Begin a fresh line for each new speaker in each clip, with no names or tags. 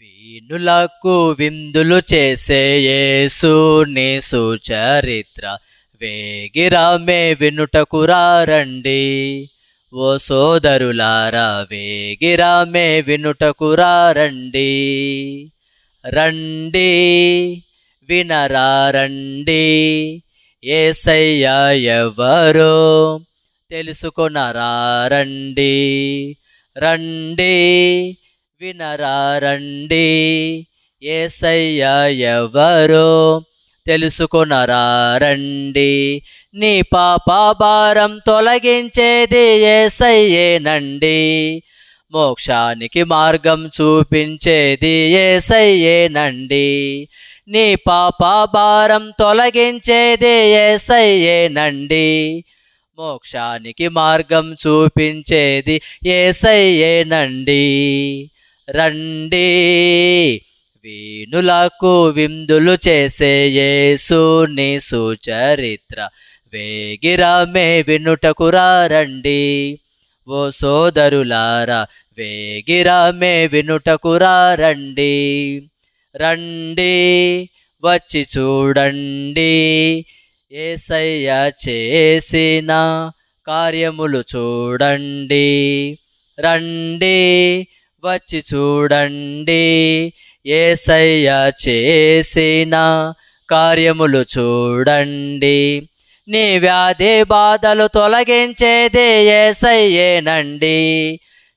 వీణులకు విందులు చేసే యేసుని సుచరిత్ర. వేగిరామే వినుటకు రండి ఓ సోదరులారా వేగిరామే వినుటకు రండి రండి వినరా రండి ఏసయ్య ఎవరో తెలుసుకొనరా రండి రండి వినరా రండి ఏసయ్య ఎవరో తెలుసుకొనరా రండి నీ పాప భారం తొలగించేది ఏసయ్యేనండి. మోక్షానికి మార్గం చూపించేది ఏసయ్యేనండి. నీ పాప భారం తొలగించేది ఏసయ్యేనండి. మోక్షానికి మార్గం చూపించేది ఏసయ్యేనండి. రండి. వేణులకు విందులు చేసే యేసుని సుచరిత్ర. వేగిరామే వినుటకు రండి ఓ సోదరులారా వేగిరామే వినుటకు రండి రండి వచ్చి చూడండి. ఏసయ్య చేసిన కార్యములు చూడండి. రండి వచ్చి చూడండి. ఏసయ్య చేసిన కార్యములు చూడండి. నీ వ్యాధి బాధలు తొలగించేది ఏసయ్యేనండి.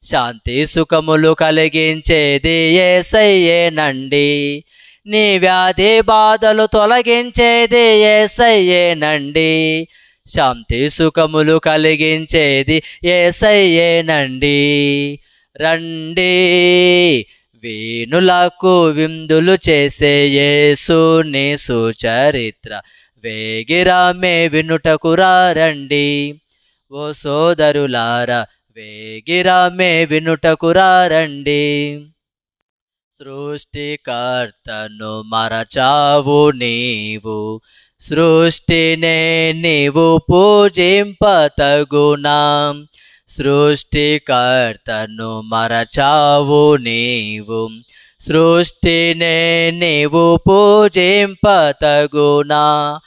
శాంతి సుఖములు కలిగించేది ఏసయ్యేనండి. నీ వ్యాధి బాధలు తొలగించేది ఏసయ్యేనండి. శాంతి సుఖములు కలిగించేది ఏసయ్యేనండి. రండి. వేణులకు విందులు చేసే యేసుని సుచరిత్ర. వేగిరామే వినుటకు రండి ఓ సోదరులారా వేగిరామే వినుటకు రండి సృష్టికర్తను మరచావు నీవు. సృష్టినే నీవు పూజింపతగునా సృష్టికర్తను మరచావు నీవు. సృష్టినే నీవు పూజింపతగునా.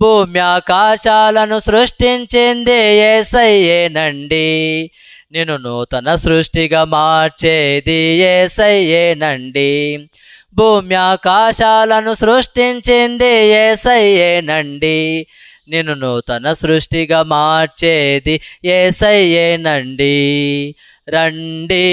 భూమి ఆకాశాలను సృష్టించింది ఏసయ్యేనండి నేను నూతన సృష్టిగా మార్చేది ఏసయ్యేనండి భూమి ఆకాశాలను సృష్టించింది ఏసయ్యేనండి నేను నూతన సృష్టిగా మార్చేది ఏసయ్యేనండి రండి.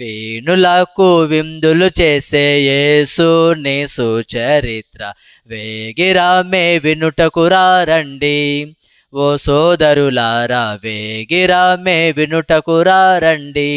వేణులకు విందులు చేసే యేసుని సుచరిత్ర. వేగిరామే వినుటకు రండి ఓ సోదరులారా వేగిరామే వినుటకు రండి